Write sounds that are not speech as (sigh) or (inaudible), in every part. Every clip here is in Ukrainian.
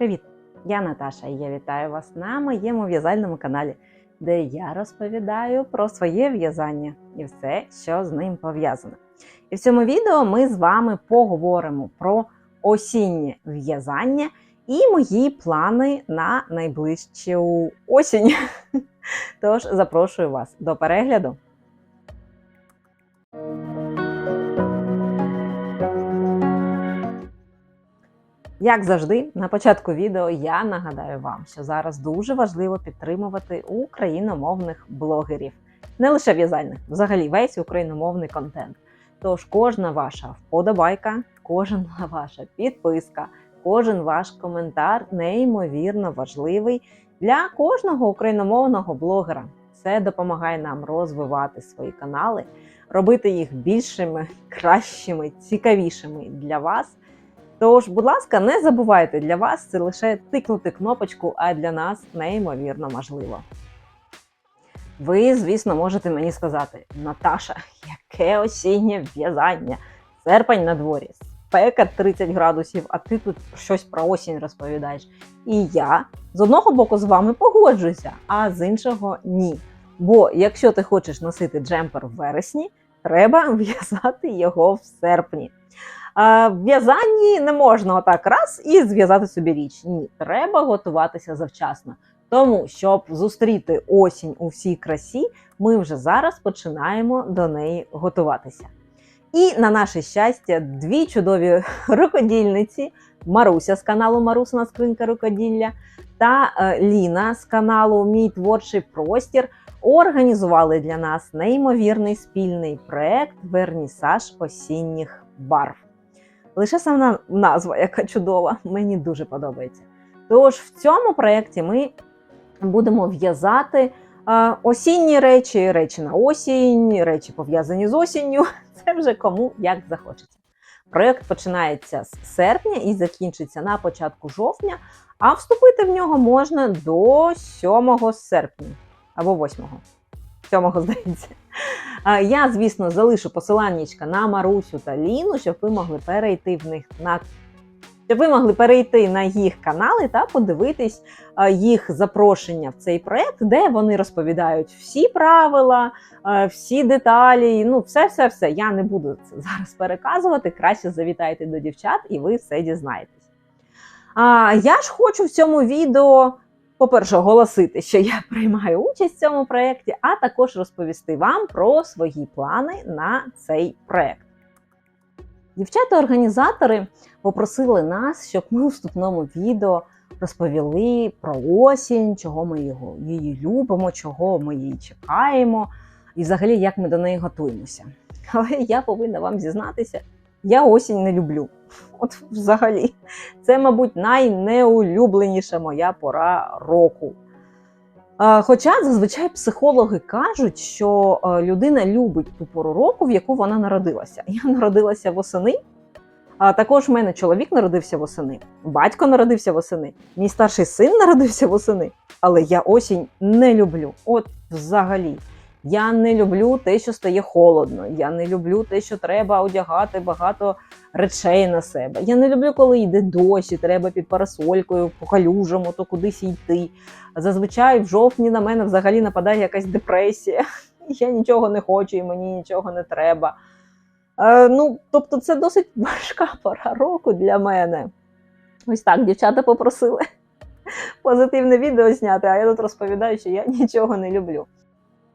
Привіт! Я Наташа і я вітаю вас на моєму в'язальному каналі, де я розповідаю про своє в'язання і все, що з ним пов'язано. І в цьому відео ми з вами поговоримо про осіннє в'язання і мої плани на найближчу осінь. (laughs) Тож запрошую вас до перегляду. Як завжди, на початку відео я нагадаю вам, що зараз дуже важливо підтримувати україномовних блогерів, не лише в'язальних, взагалі весь україномовний контент. Тож кожна ваша вподобайка, кожна (laughs) ваша підписка, кожен ваш коментар неймовірно важливий для кожного україномовного блогера. Це допомагає нам розвивати свої канали, робити їх більшими, (laughs) кращими, цікавішими для вас. Тож, будь ласка, не забувайте для вас це лише тикнути кнопочку, а для нас неймовірно важливо. Ви, звісно, можете мені сказати: Наташа, яке осіннє в'язання, серпень на дворі, спека 30 градусів, а ти тут щось про осінь розповідаєш. І я з одного боку з вами погоджуюся, а з іншого ні. Бо якщо ти хочеш носити джемпер в вересні, треба (laughs) в'язати його в серпні. В'язанні не можна отак раз і зв'язати собі річ. Ні, треба готуватися завчасно. Тому, щоб зустріти осінь у всій красі, ми вже зараз починаємо до неї готуватися. І на наше щастя, дві чудові (laughs) рукодільниці: Маруся з каналу Марусина Скринька рукоділля та е, Ліна з каналу Мій творчий простір організували для нас неймовірний спільний проект Вернісаж осінніх барв. Лише сама назва, яка чудова, мені дуже подобається. Тож в цьому проєкті ми будемо в'язати осінні речі, речі на осінь, речі пов'язані з осінню. (laughs) Це вже кому як захочеться. Проєкт починається з серпня і закінчиться на початку жовтня, а вступити в нього можна до 7 серпня або 8. 7, (laughs) здається. Я, звісно, залишу посиланнячка на Марусю та Ліну, щоб ви могли перейти в них на щоб ви могли перейти на їх канали та подивитись їх запрошення в цей проект, де вони розповідають всі правила, всі деталі. Ну, все, все, все. Я не буду це зараз переказувати. Краще завітайте до дівчат, і ви все дізнаєтесь. А я ж хочу в цьому відео по-перше, оголосити, що я (laughs) приймаю участь в цьому проєкті, а також розповісти вам про свої плани на цей проєкт. Дівчата-організатори попросили нас, щоб ми у вступному відео розповіли про осінь, чого ми його, її любимо, чого ми її чекаємо, і взагалі як ми до неї готуємося. (laughs) Але я повинна вам зізнатися, я осінь не люблю. (laughs) От взагалі, це, мабуть, найнеулюбленіша моя пора року. Хоча зазвичай психологи кажуть, що е, людина любить ту пору року, в яку вона народилася. Я (laughs) народилася восени, а також в мене чоловік народився восени, батько народився восени, мій старший син народився восени. Але я осінь не люблю. От взагалі. Я не люблю те, що стає холодно. Я не люблю те, що треба одягати багато речей на себе. Я не люблю, коли йде дощ, і треба під парасолькою по калюжам, то кудись йти. Зазвичай в жовтні на мене взагалі нападає якась депресія. (laughs) Я нічого не хочу і мені нічого не треба. Е, ну, тобто, це досить (laughs) важка пора року для мене. Ось так, дівчата попросили (laughs) позитивне відео зняти, а я тут розповідаю, що я нічого не люблю.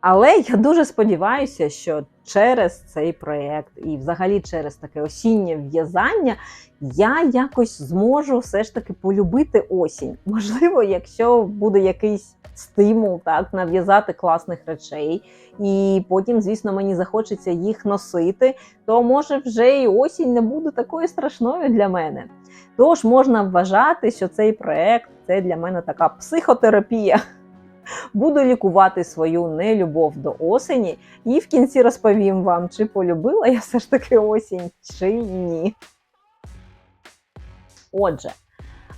Але я дуже сподіваюся, що через цей проєкт і взагалі через таке осіннє в'язання я якось зможу все ж таки полюбити осінь. Можливо, якщо буде якийсь стимул так нав'язати класних речей, і потім, звісно, мені захочеться їх носити, то може вже і осінь не буде такою страшною для мене. Тож можна вважати, що цей проєкт це для мене така психотерапія. Буду лікувати свою нелюбов до осені, і в кінці розповім вам, чи полюбила я все ж таки осінь, чи ні. Отже,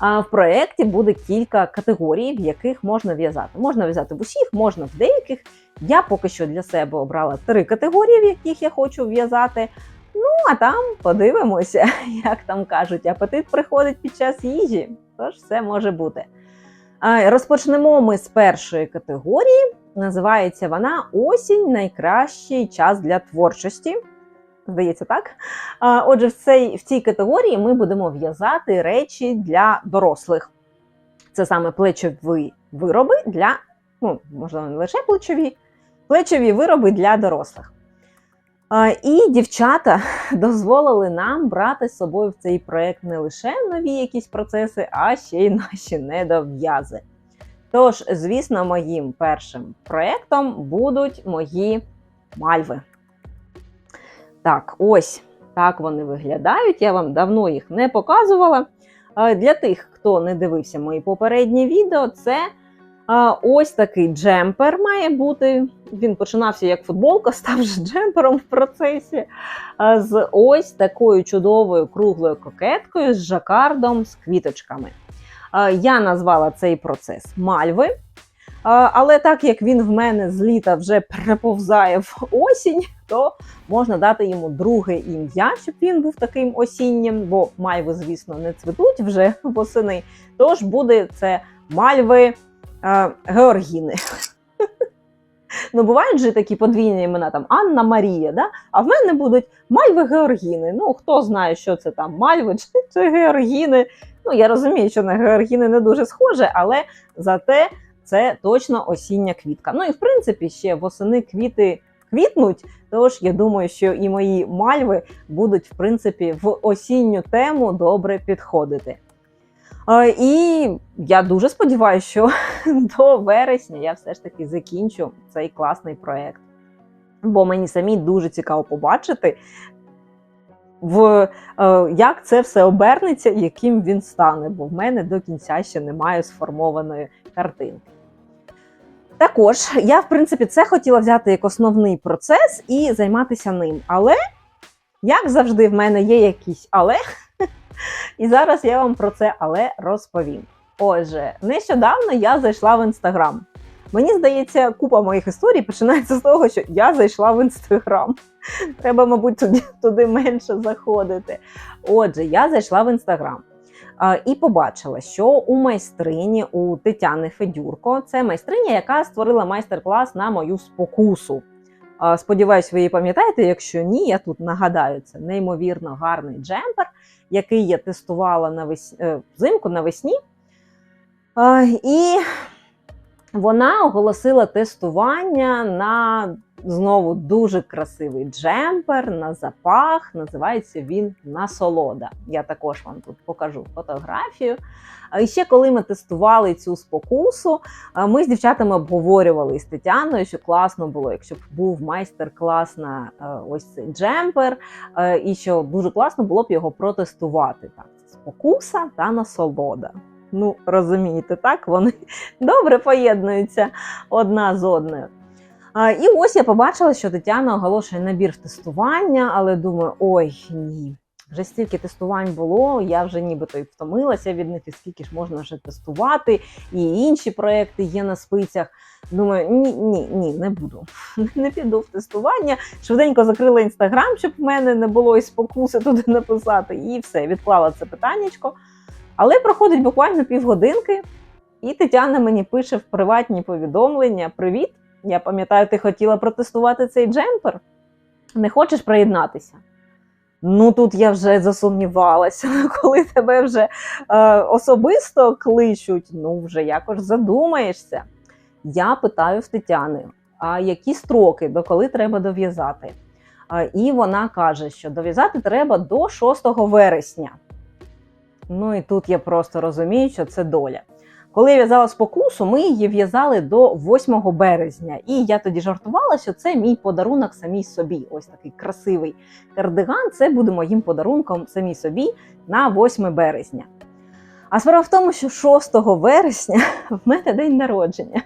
в проєкті буде кілька категорій, в яких можна в'язати. Можна в'язати в усіх, можна в деяких. Я поки що для себе обрала три категорії, в яких я хочу в'язати. Ну, а там подивимося, (laughs) як там кажуть, апетит приходить під час їжі, тож все може бути. Розпочнемо ми з першої категорії. Називається вона Осінь найкращий час для творчості. Здається, так. Отже, в цій, в цій категорії ми будемо в'язати речі для дорослих. Це саме плечові вироби для, ну, можливо, не лише плечові, плечові вироби для дорослих. І дівчата (laughs) дозволили нам брати з собою в цей проект не лише нові якісь процеси, а ще й наші недов'язи. Тож, звісно, моїм першим проектом будуть мої мальви. Так, ось так вони виглядають. Я вам давно їх не показувала. Для тих, хто не дивився мої попередні відео, це а, ось такий джемпер має бути. Він починався як футболка, (laughs) став вже джемпером в процесі. З ось такою чудовою круглою кокеткою з жакардом з квіточками. Я назвала цей процес мальви. Але так як він в мене з літа вже переповзає в осінь, то можна дати йому друге ім'я, щоб він був таким осіннім, бо мальви, звісно, не цвітуть вже восени. Тож буде це мальви Георгіни. Ну, бувають же такі подвійні імена, там Анна Марія, да? а в мене будуть Мальви Георгіни. Ну, хто знає, що це там, Мальви чи, чи Георгіни. Ну, я розумію, що на Георгіни не дуже схоже, але зате це точно осіння квітка. Ну і в принципі ще восени квіти квітнуть. Тож я думаю, що і мої мальви будуть в принципі в осінню тему добре підходити. І я дуже сподіваюся, що (laughs) до вересня я все ж таки закінчу цей класний проєкт. Бо мені самі дуже цікаво побачити, в, е, як це все обернеться, яким він стане, бо в мене до кінця ще немає сформованої картинки. Також я, в принципі, це хотіла взяти як основний процес і займатися ним. Але, як завжди, в мене є якісь але. (laughs) І зараз я вам про це але розповім. Отже, нещодавно я зайшла в інстаграм. Мені здається, купа моїх історій починається з того, що я зайшла в інстаграм. (laughs) Треба, мабуть, туди, туди менше заходити. Отже, я зайшла в інстаграм. І побачила, що у майстрині у Тетяни Федюрко це майстриня, яка створила майстер-клас на мою спокусу. Сподіваюсь, ви її пам'ятаєте. Якщо ні, я тут нагадаю, це неймовірно гарний джемпер, який я тестувала навес... е, взимку навесні. І вона оголосила тестування на знову дуже красивий джемпер на запах. Називається він Насолода. Я також вам тут покажу фотографію. І ще коли ми тестували цю спокусу, ми з дівчатами обговорювали з Тетяною, що класно було, якщо б був майстер-клас на ось цей джемпер, і що дуже класно було б його протестувати. Так, спокуса та насолода. Ну, розумієте, так? Вони (laughs) добре поєднуються одна з одною. А, І ось я побачила, що Тетяна оголошує набір в тестування, але думаю, ой, ні. Вже стільки тестувань було, я вже нібито і втомилася від них, і скільки ж можна вже тестувати, і інші проекти є на спицях. Думаю, ні, ні, ні, не буду. (laughs) Не піду в тестування. Швиденько закрила інстаграм, щоб в мене не було і спокуси туди написати. І все, відклала це питаннячко. Але проходить буквально півгодинки, і Тетяна мені пише в приватні повідомлення: Привіт! Я пам'ятаю, ти хотіла протестувати цей джемпер. Не хочеш приєднатися? Ну тут я вже засумнівалася, (laughs) коли тебе вже е, особисто кличуть, ну вже якось задумаєшся. Я питаю в Тетяни, а які строки, до коли треба дов'язати? Е, і вона каже, що дов'язати треба до 6 вересня. Ну і тут я просто розумію, що це доля. Коли я в'язала спокусу, ми її в'язали до 8 березня. І я тоді жартувала, що це мій подарунок самій собі. Ось такий красивий кардиган. Це буде моїм подарунком самій собі на 8 березня. А справа в тому, що 6 вересня (laughs) в мене день народження.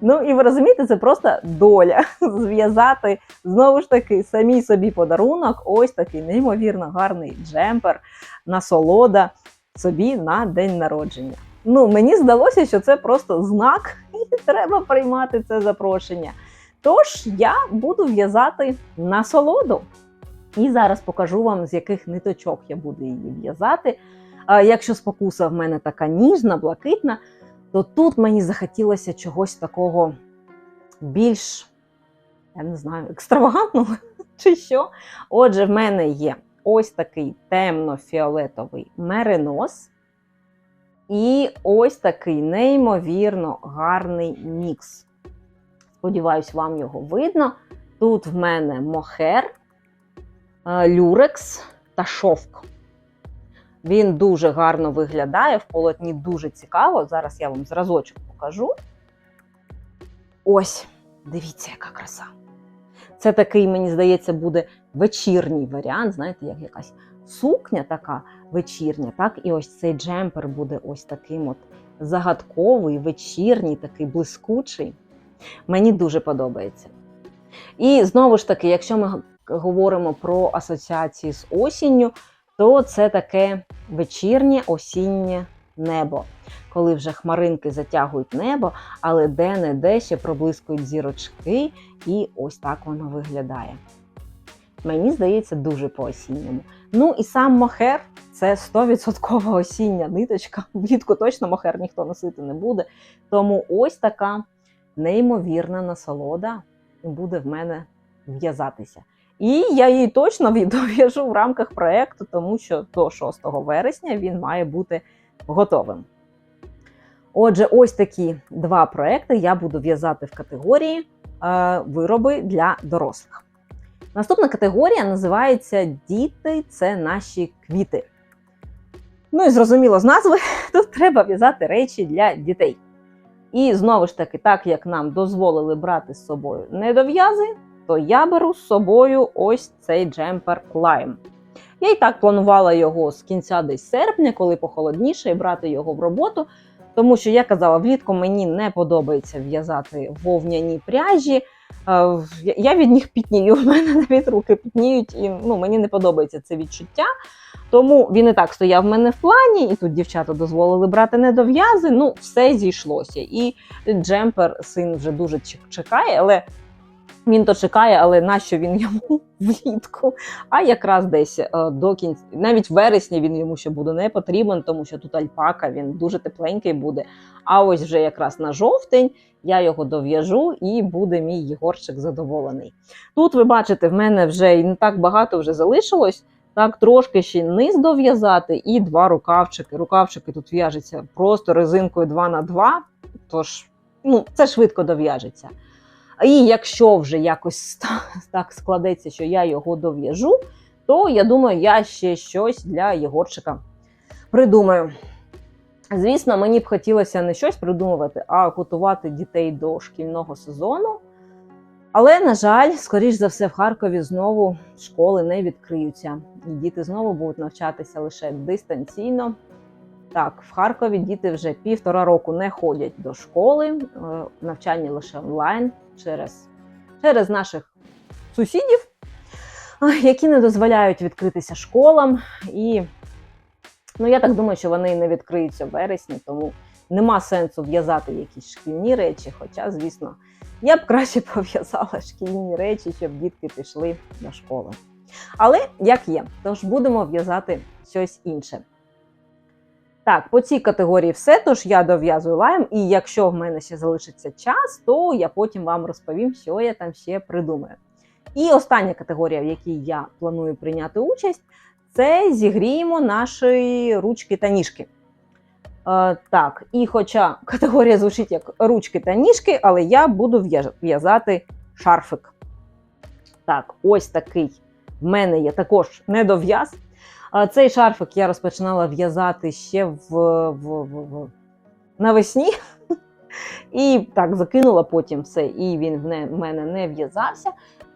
Ну і ви розумієте, це просто доля (laughs) зв'язати знову ж таки самій собі подарунок. Ось такий неймовірно гарний джемпер, насолода собі на день народження. Ну, мені здалося, що це просто знак, (laughs) і треба приймати це запрошення. Тож я буду в'язати насолоду. І зараз покажу вам, з яких ниточок я буду її в'язати. Якщо спокуса в мене така ніжна, блакитна, то тут мені захотілося чогось такого більш, я не знаю, екстравагантного (laughs) чи що. Отже, в мене є ось такий темно-фіолетовий меринос. І ось такий неймовірно гарний мікс. Сподіваюсь, вам його видно. Тут в мене мохер, е, люрекс та шовк. Він дуже гарно виглядає, в полотні дуже цікаво. Зараз я вам зразочок покажу. Ось, дивіться, яка краса. Це такий, мені здається, буде вечірній варіант, знаєте, як якась сукня така вечірня, так? І ось цей джемпер буде ось таким от загадковий, вечірній, такий блискучий. Мені дуже подобається. І знову ж таки, якщо ми говоримо про асоціації з осінню, то це таке вечірнє осіннє небо, коли вже хмаринки затягують небо, але де-не-де ще проблискують зірочки, і ось так воно виглядає. Мені здається, дуже по-осінньому. Ну і сам мохер це 100% осіння ниточка. Влітку точно мохер ніхто носити не буде. Тому ось така неймовірна насолода буде в мене в'язатися. І я її точно (laughs) дов'яжу в рамках проєкту, тому що до 6 вересня він має бути готовим. Отже, ось такі два проекти я буду в'язати в категорії е, вироби для дорослих. Наступна категорія називається Діти це наші квіти. Ну і зрозуміло з назви, (laughs) тут треба в'язати речі для дітей. І знову ж таки, так як нам дозволили брати з собою недов'язи, то я беру з собою ось цей джемпер Lime. Я і так планувала його з кінця десь серпня, коли похолодніше, і брати його в роботу. Тому що я казала, влітку мені не подобається в'язати вовняні пряжі. Е, Я від них пітнію, (laughs) в мене навіть руки пітніють, і ну, мені не подобається це відчуття. Тому він і так стояв в мене в плані, і тут дівчата дозволили брати недов'язи. Ну, все зійшлося. І джемпер син вже дуже чекає, але він то чекає, але нащо він йому (laughs) влітку? А якраз десь е, до кінця, навіть вересні він йому ще буде не потрібен, тому що тут альпака, він дуже тепленький буде. А ось вже якраз на жовтень я його дов'яжу і буде мій Єгорчик задоволений. Тут ви бачите, в мене вже і не так багато вже залишилось. Так, трошки ще низ дов'язати і два рукавчики. Рукавчики тут в'яжуться просто резинкою 2 на 2 тож ну, це швидко дов'яжеться. І якщо вже якось (laughs) так складеться, що я його дов'яжу, то я думаю, я ще щось для Єгорчика придумаю. Звісно, мені б хотілося не щось придумувати, а готувати дітей до шкільного сезону. Але, на жаль, скоріш за все, в Харкові знову школи не відкриються, і діти знову будуть навчатися лише дистанційно. Так, в Харкові діти вже півтора року не ходять до школи, е, навчання лише онлайн через, через наших сусідів, які не дозволяють відкритися школам. І ну, я так думаю, що вони не відкриються в вересні, тому нема сенсу в'язати якісь шкільні речі. Хоча, звісно, я б краще (laughs) пов'язала шкільні речі, щоб дітки пішли до школи. Але як є, тож будемо в'язати щось інше. Так, по цій категорії все, тож я дов'язую лайм, і якщо в мене ще залишиться час, то я потім вам розповім, що я там ще придумаю. І остання категорія, в якій я планую прийняти участь, це зігріємо наші ручки та ніжки. Е, так, і хоча категорія звучить як ручки та ніжки, але я буду в'язати шарфик. Так, ось такий в мене є також недов'яз. Цей шарфик я розпочинала в'язати ще в, в, в, в навесні. (laughs) І так, закинула потім все, і він в в мене не в'язався.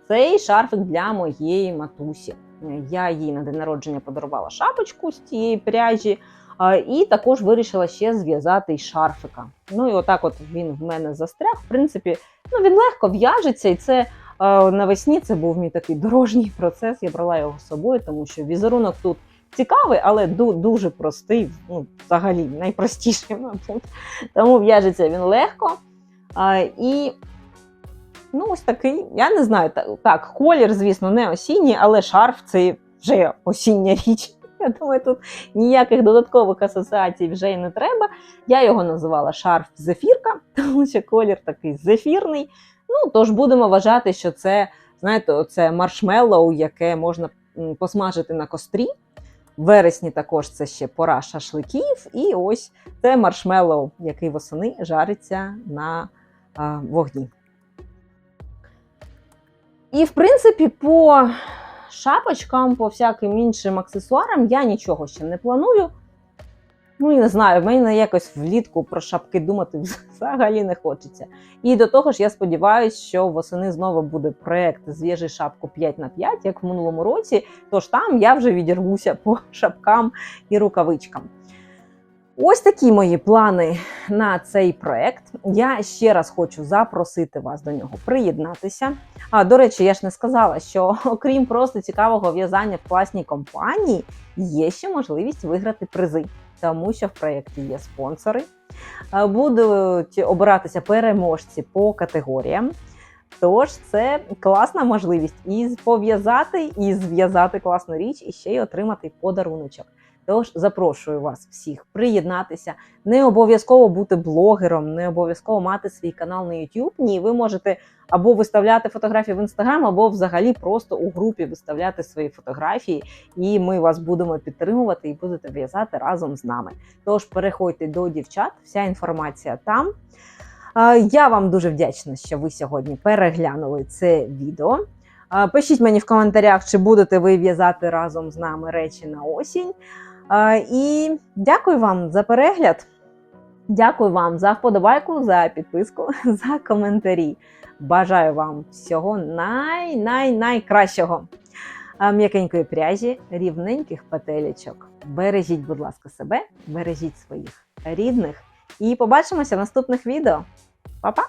Цей шарфик для моєї матусі. Я їй на день народження подарувала шапочку з цієї пряжі, і також вирішила ще зв'язати й шарфика. Ну і отак от він в мене застряг. В принципі, ну він легко в'яжеться, і це навесні це був мій такий дорожній (laughs) процес. Я брала його з собою, тому що візерунок тут цікавий, але дуже простий, ну, взагалі найпростіший, (laughs) мабуть. Тому в'яжеться він легко. І Ну, ось такий. Я не знаю. та- Так, колір, звісно, не осінній, але шарф це вже осіння (laughs) річ. Я думаю, тут ніяких додаткових асоціацій вже й не треба. Я його називала шарф зефірка, тому що колір такий зефірний. Ну, тож будемо вважати, що це, знаєте, це маршмеллоу, яке можна посмажити на кострі. В вересні також це ще пора шашликів. І ось це маршмеллоу, який восени жариться на а, вогні. І, в принципі, по шапочкам, по всяким іншим аксесуарам я нічого ще не планую. Ну, і не знаю, в мене якось влітку про шапки думати (laughs) взагалі не хочеться. І до того ж, я сподіваюся, що восени знову буде проект Зв'яжи шапку 5 на 5, як в минулому році. Тож там я вже відірвуся по (laughs) шапкам і рукавичкам. Ось такі мої плани на цей проект. Я ще раз хочу запросити вас до нього приєднатися. А до речі, я ж не сказала, що (laughs) окрім просто цікавого в'язання в класній компанії, є ще можливість виграти призи, тому що в проєкті є спонсори. Е, Будуть обиратися переможці по категоріям. Тож це класна можливість і пов'язати, і зв'язати класну річ, і ще й отримати подаруночок. Тож запрошую вас всіх приєднатися. Не обов'язково бути блогером, не обов'язково мати свій канал на YouTube. Ні, ви можете або виставляти фотографії в Instagram, або взагалі просто у групі виставляти свої фотографії, і ми вас будемо підтримувати і будете в'язати разом з нами. Тож переходьте до дівчат, вся інформація там. Я вам дуже вдячна, що ви сьогодні переглянули це відео. Пишіть мені в коментарях, чи будете ви в'язати разом з нами речі на осінь. І дякую вам за перегляд. Дякую вам за вподобайку, за підписку, (laughs) за коментарі. Бажаю вам всього най-най-найкращого. М'якенької пряжі, рівненьких петелечок. Бережіть, будь ласка, себе, бережіть своїх рідних. І побачимося в наступних відео. Па-па!